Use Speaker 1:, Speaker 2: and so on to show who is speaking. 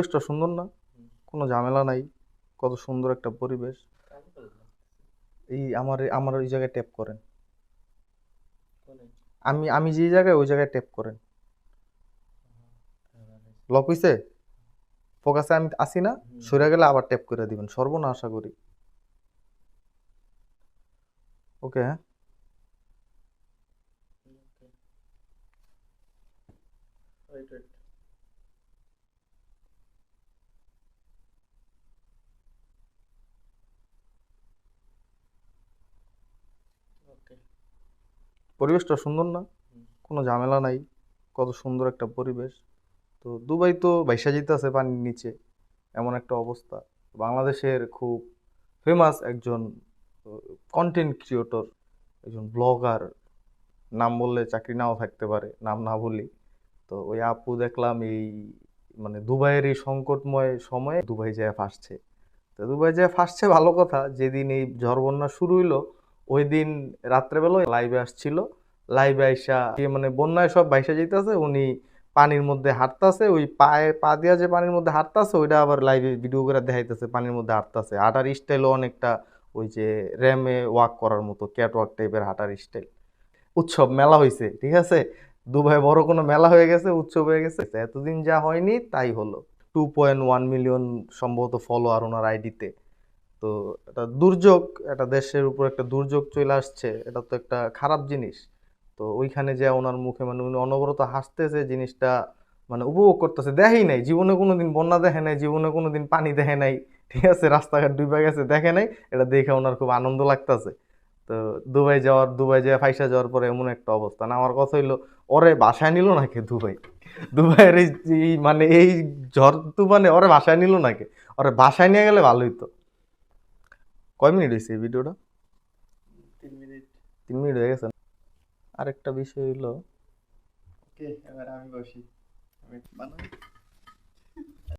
Speaker 1: পরিবেশটা সুন্দর না। কোনো ঝামেলা নাই। কত সুন্দর একটা পরিবেশ। এই আমার আমার ওই জায়গায় ট্যাপ করেন। আমি আমি যে জায়গায় ওই জায়গায় ট্যাপ করেন। লক হইছে? ফোকাসে আমি আসি না। সরে গেলে আবার ট্যাপ করে দিবেন। সর্বনা আশা করি। ওকে হ্যাঁ? পরিবেশটা সুন্দর না। কোনো ঝামেলা নাই। কত সুন্দর একটা পরিবেশ। তো দুবাই তো ভাইসা যেতেছে পানির নিচে। এমন একটা অবস্থা। বাংলাদেশের খুব ফেমাস একজন কন্টেন্ট ক্রিয়েটর একজন ব্লগার নাম বললে চাকরি নাও থাকতে পারে নাম না বলি তো ওই আপু দেখলাম এই মানে দুবাইয়ের এই সংকটময় সময়ে দুবাই যায় ফাঁসছে। তো দুবাই যায় ফাঁসছে ভালো কথা। যেদিন এই ঝড় বন্যা শুরু হইল ওই দিন রাত্রেবেলা লাইভে আসছিল। লাইভে আইসা মানে বন্যায় সব ভাইসা যেতেছে উনি পানির মধ্যে হাঁটতাছে, ওই পায়ে পা দিয়া যে পানির মধ্যে হাঁটতাছে, ওইটা আবার লাইভে ভিডিও করে দেখাইতেছে, পানির মধ্যে হাঁটতাছে। হাঁটার স্টাইলও অনেকটা ওই যে র্যামে ওয়াক করার মতো ক্যাট ওয়াক টাইপের হাঁটার স্টাইল উৎসব মেলা হয়েছে ঠিক আছে? দুবাই বড় কোনো মেলা হয়ে গেছে, উৎসব হয়ে গেছে। এতদিন যা হয়নি, তাই হলো। টু পয়েন্ট ওয়ান মিলিয়ন সম্ভবত ফলোয়ার ওনার আইডিতে তো এটা দুর্যোগ একটা দেশের উপর একটা দুর্যোগ চলে আসছে, এটা তো একটা খারাপ জিনিস। তো ওইখানে যে ওনার মুখে মানে উনি অনবরত হাসতেছে, জিনিসটা মানে উপভোগ করতেছে, দেখেই নাই। জীবনে কোনো দিন বন্যা দেখে নাই, জীবনে কোনো দিন পানি দেখে নাই, ঠিক আছে, রাস্তাঘাট ডুবে গেছে, দেখে নাই, এটা দেখে ওনার খুব আনন্দ লাগতেছে। তো দুবাই যাওয়ার, দুবাই যাওয়া, ফাইসা যাওয়ার পরে এমন একটা অবস্থা। না, আমার কথা হইল, ওরে বাসায় নিল নাকি দুবাই? দুবাইয়ের এই মানে এই ঝড় তুফানে ওরে বাসায় নিল নাকি? ওরে বাসায় নিয়ে গেলে ভালো হইতো কয় মিনিট হয়েছে এই ভিডিওটা?
Speaker 2: তিন মিনিট।
Speaker 1: তিন মিনিট হয়ে গেছে আরেকটা বিষয় হইল
Speaker 2: ওকে এবার আমি বসি। আমি বানাই